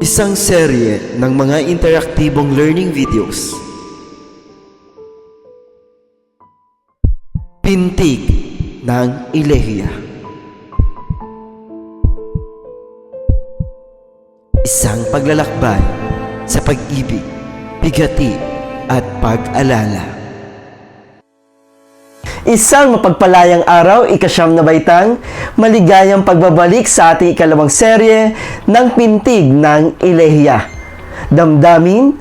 Isang serye ng mga interaktibong learning videos. Pintig ng Ilehiya. Isang paglalakbay sa pag-ibig, bigati at pag-alala. Isang mapagpalayang araw, ikasyam na baitang, maligayang pagbabalik sa ating ikalawang serye ng Pintig ng Ilehiya. Damdamin,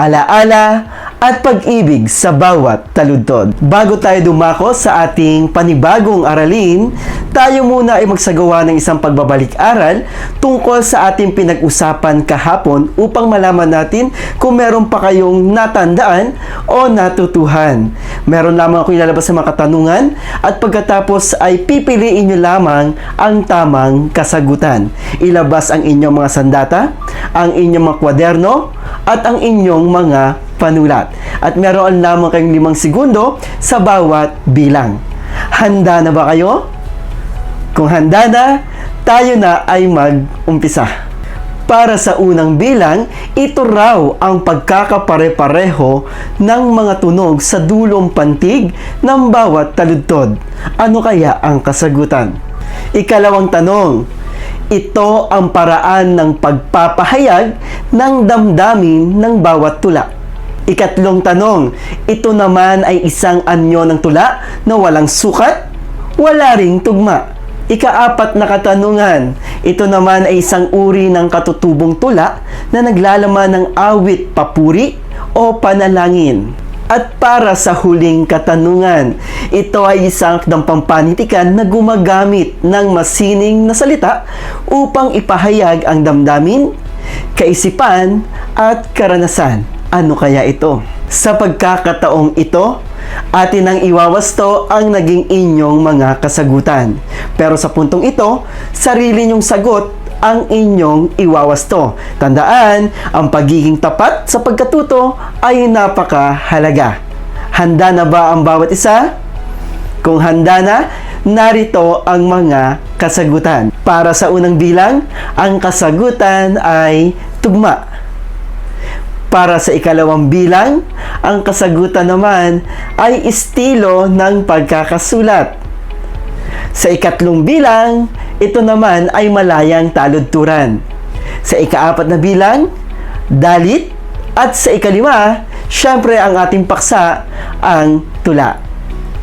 alaala, at pag-ibig sa bawat taludtod. Bago tayo dumako sa ating panibagong aralin, tayo muna ay magsagawa ng isang pagbabalik-aral tungkol sa ating pinag-usapan kahapon upang malaman natin kung meron pa kayong natandaan o natutuhan. Meron lamang ako ilalabas sa mga katanungan at pagkatapos ay pipiliin nyo lamang ang tamang kasagutan. Ilabas ang inyong mga sandata, ang inyong mga kwaderno, at ang inyong mga panulat. At meron lamang kayong limang segundo sa bawat bilang. Handa na ba kayo? Kung handa na, tayo na ay mag-umpisa. Para sa unang bilang, ito raw ang pagkakapare-pareho ng mga tunog sa dulong pantig ng bawat taludtod. Ano kaya ang kasagutan? Ikalawang tanong, ito ang paraan ng pagpapahayag ng damdamin ng bawat tula. Ikatlong tanong, ito naman ay isang anyo ng tula na walang sukat, wala ring tugma. Ikaapat na katanungan, ito naman ay isang uri ng katutubong tula na naglalaman ng awit papuri o panalangin. At para sa huling katanungan, ito ay isang akdang pampanitikan na gumagamit ng masining na salita upang ipahayag ang damdamin, kaisipan, at karanasan. Ano kaya ito? Sa pagkakataong ito, atin ang iwawasto ang naging inyong mga kasagutan. Pero sa puntong ito, sarili nyong sagot ang inyong iwawasto. Tandaan, ang pagiging tapat sa pagkatuto ay napakahalaga. Handa na ba ang bawat isa? Kung handa na, narito ang mga kasagutan. Para sa unang bilang, ang kasagutan ay tugma. Para sa ikalawang bilang, ang kasagutan naman ay estilo ng pagkakasulat. Sa ikatlong bilang, ito naman ay malayang taludturan. Sa ikaapat na bilang, dalit. At sa ikalima, syempre ang ating paksa, ang tula.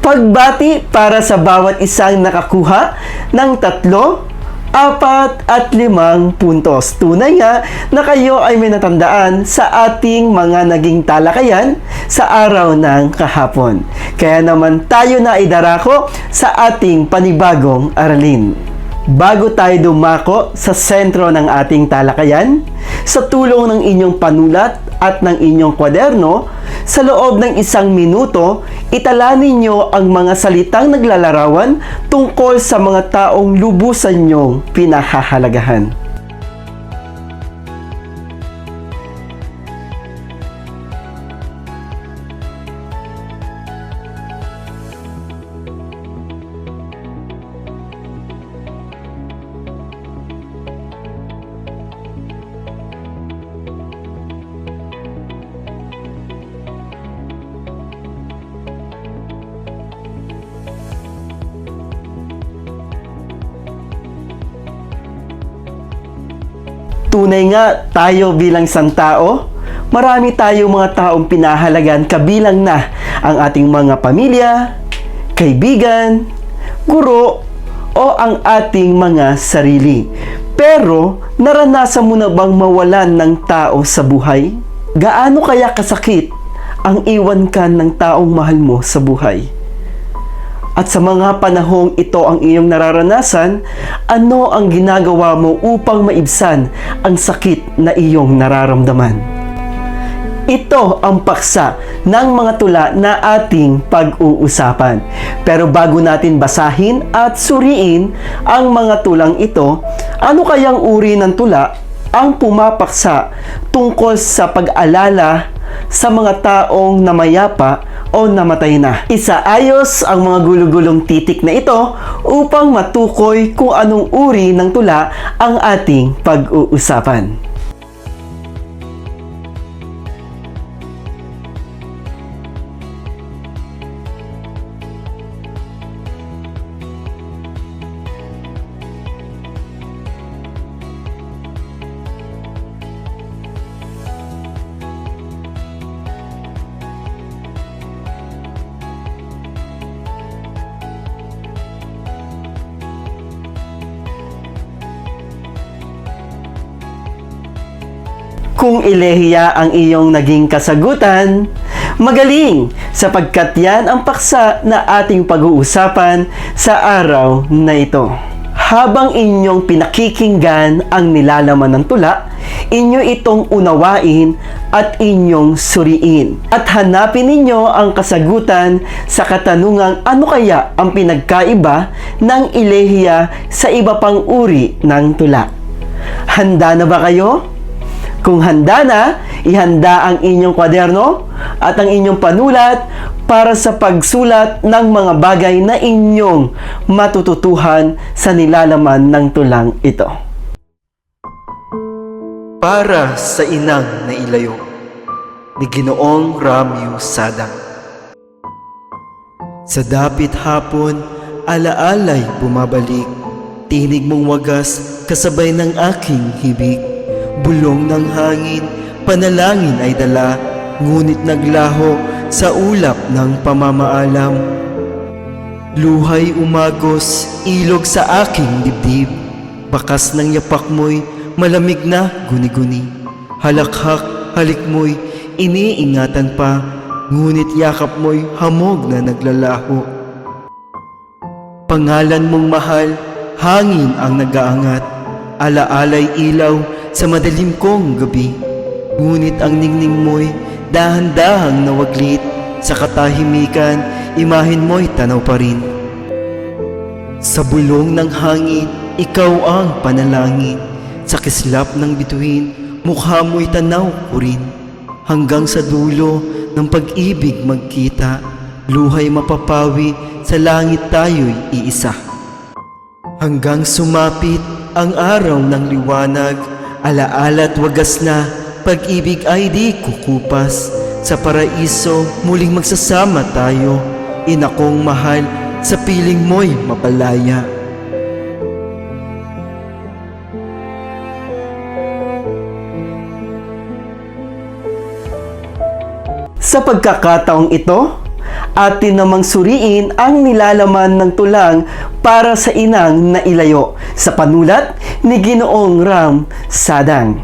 Pagbati para sa bawat isang nakakuha ng tatlo, apat at limang puntos. Tunay nga na kayo ay may natandaan sa ating mga naging talakayan sa araw ng kahapon. Kaya naman tayo na idarako sa ating panibagong aralin. Bago tayo dumako sa sentro ng ating talakayan, sa tulong ng inyong panulat at ng inyong kwaderno, sa loob ng isang minuto, itala ninyo ang mga salitang naglalarawan tungkol sa mga taong lubusan nyong pinahahalagahan. Tunay nga tayo bilang isang tao, marami tayong mga taong pinahalagan kabilang na ang ating mga pamilya, kaibigan, guro, o ang ating mga sarili. Pero, naranasan mo na bang mawalan ng tao sa buhay? Gaano kaya kasakit ang iwan ka ng taong mahal mo sa buhay? At sa mga panahong ito ang iyong nararanasan, ano ang ginagawa mo upang maibsan ang sakit na iyong nararamdaman? Ito ang paksa ng mga tula na ating pag-uusapan. Pero bago natin basahin at suriin ang mga tulang ito, ano kayang uri ng tula ang pumapaksa tungkol sa pag-alala sa mga taong namayapa o namatay na. Isaayos ang mga gulugulong titik na ito upang matukoy kung anong uri ng tula ang ating pag-uusapan. Kung ilehiya ang iyong naging kasagutan, magaling sapagkat yan ang paksa na ating pag-uusapan sa araw na ito. Habang inyong pinakikinggan ang nilalaman ng tula, inyo itong unawain at inyong suriin. At hanapin ninyo ang kasagutan sa katanungang ano kaya ang pinagkaiba ng ilehiya sa iba pang uri ng tula. Handa na ba kayo? Kung handa na, ihanda ang inyong kwaderno at ang inyong panulat para sa pagsulat ng mga bagay na inyong matututuhan sa nilalaman ng tulang ito. Para sa inang na ilayo ni Ginoong Ramyo Sadang. Sa dapit hapon, alaalay bumabalik, tinig mong wagas kasabay ng aking hibig. Bulong ng hangin, panalangin ay dala, ngunit naglaho sa ulap ng pamamaalam. Luhay umagos, ilog sa aking dibdib. Bakas ng yapak mo'y malamig na guni-guni. Halakhak, halik mo'y iniingatan pa, ngunit yakap mo'y hamog na naglalaho. Pangalan mong mahal, hangin ang nagaangat, alaalay ilaw sa madilim kong gabi. Ngunit ang ningning mo'y dahan-dahang nawaglit, sa katahimikan, imahin mo'y tanaw pa rin. Sa bulong ng hangin, ikaw ang panalangin. Sa kislap ng bituin, mukha mo'y tanaw ko rin. Hanggang sa dulo ng pag-ibig magkita, luhay mapapawi, sa langit tayo'y iisa. Hanggang sumapit ang araw ng liwanag, alaala't wagas na, pag-ibig ay di kukupas. Sa paraiso, muling magsasama tayo, ina kong mahal, sa piling mo'y mapalaya. Sa pagkakataong ito, atin namang suriin ang nilalaman ng tulang para sa inang na ilayo sa panulat ni Ginoong Ram Sadang.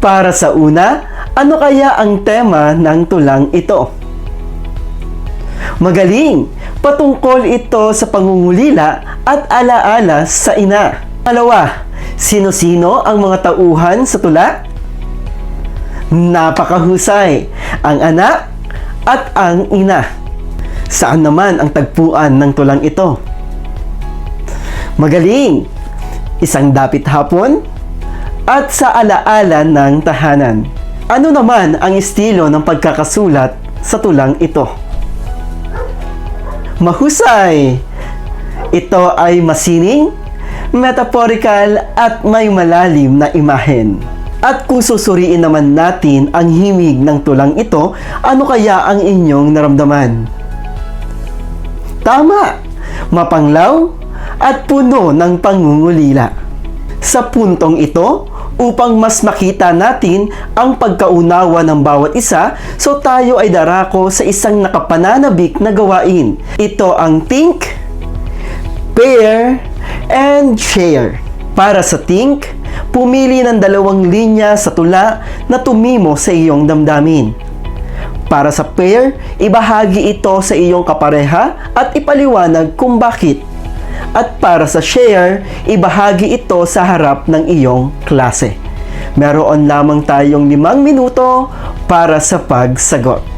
Para sa una, ano kaya ang tema ng tulang ito? Magaling! Patungkol ito sa pangungulila at alaala sa ina. Malawa, sino-sino ang mga tauhan sa tula? Napakahusay! Ang anak at ang ina. Saan naman ang tagpuan ng tulang ito? Magaling! Isang dapit hapon at sa alaala ng tahanan. Ano naman ang estilo ng pagkakasulat sa tulang ito? Mahusay! Ito ay masining, metaphorical at may malalim na imahen. At kung susuriin naman natin ang himig ng tulang ito, ano kaya ang inyong naramdaman? Tama! Mapanglaw at puno ng pangungulila. Sa puntong ito, upang mas makita natin ang pagkaunawa ng bawat isa, so tayo ay darako sa isang nakapananabik na gawain. Ito ang think, pair, and share. Para sa think, pumili ng dalawang linya sa tula na tumimo sa iyong damdamin. Para sa pair, ibahagi ito sa iyong kapareha at ipaliwanag kung bakit. At para sa share, ibahagi ito sa harap ng iyong klase. Meron lamang tayong limang minuto para sa pagsagot.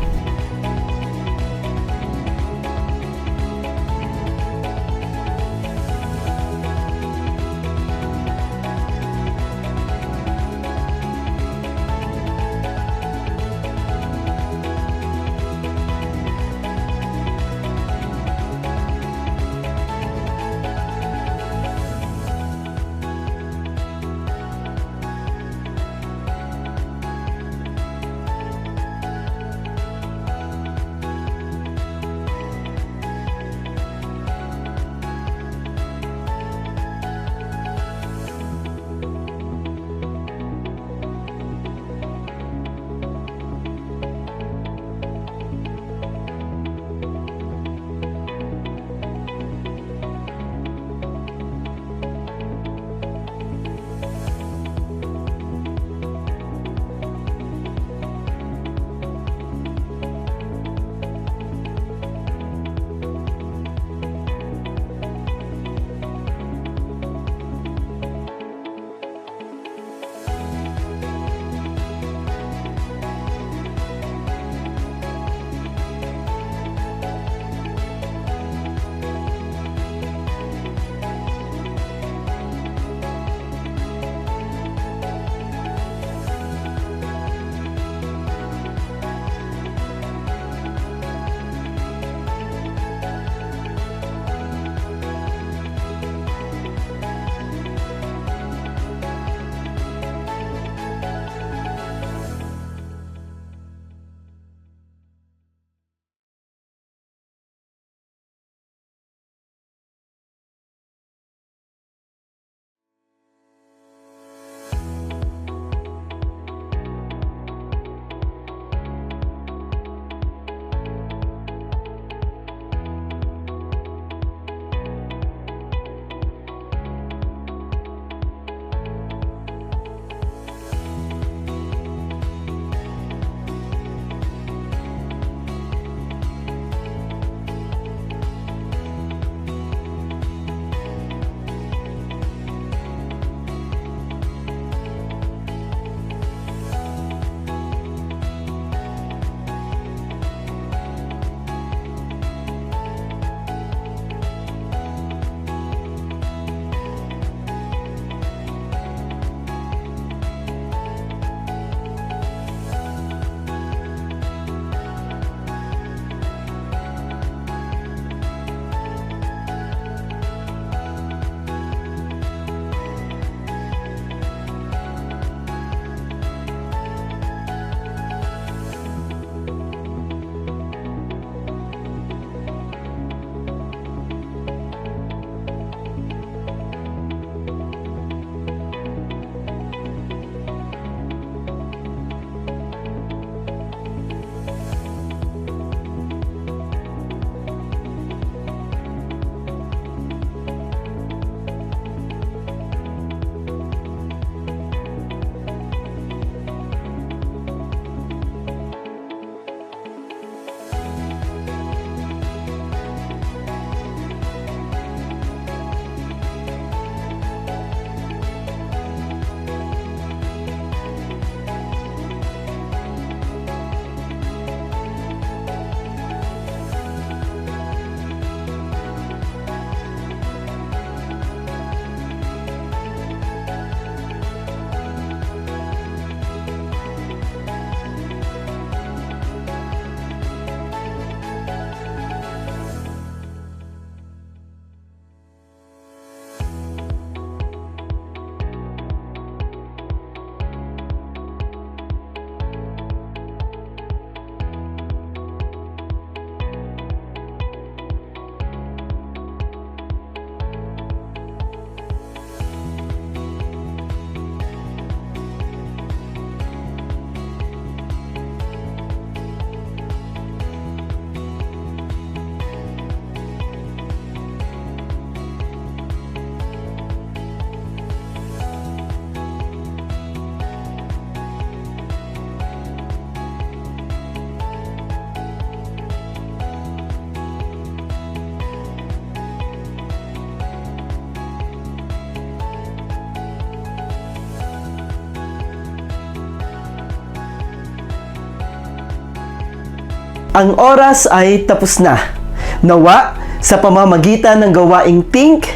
Ang oras ay tapos na. Nawa, sa pamamagitan ng gawaing think,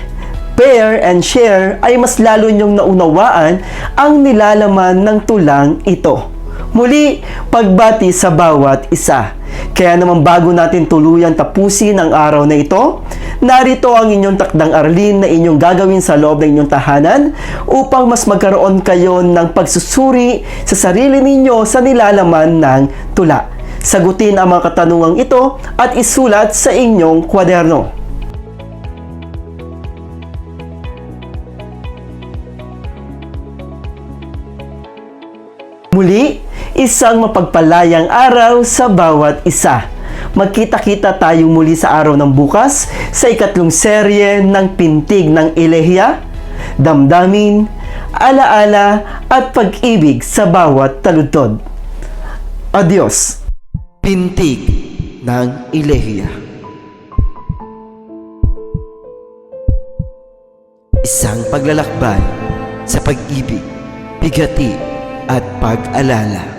pair, and share ay mas lalo niyong naunawaan ang nilalaman ng tulang ito. Muli, pagbati sa bawat isa. Kaya naman bago natin tuluyan tapusin ang araw na ito, narito ang inyong takdang arlin na inyong gagawin sa loob ng inyong tahanan upang mas magkaroon kayo ng pagsusuri sa sarili ninyo sa nilalaman ng tula. Sagutin ang mga katanungang ito at isulat sa inyong kwaderno. Muli, isang mapagpalayang araw sa bawat isa. Magkita-kita tayong muli sa araw ng bukas sa ikatlong serye ng Pintig ng Elehia, Damdamin, Alaala at Pag-ibig sa bawat taludtod. Adios! Pintig ng Ilehia Isang paglalakbay sa pag-ibig, bigati at pag-alala.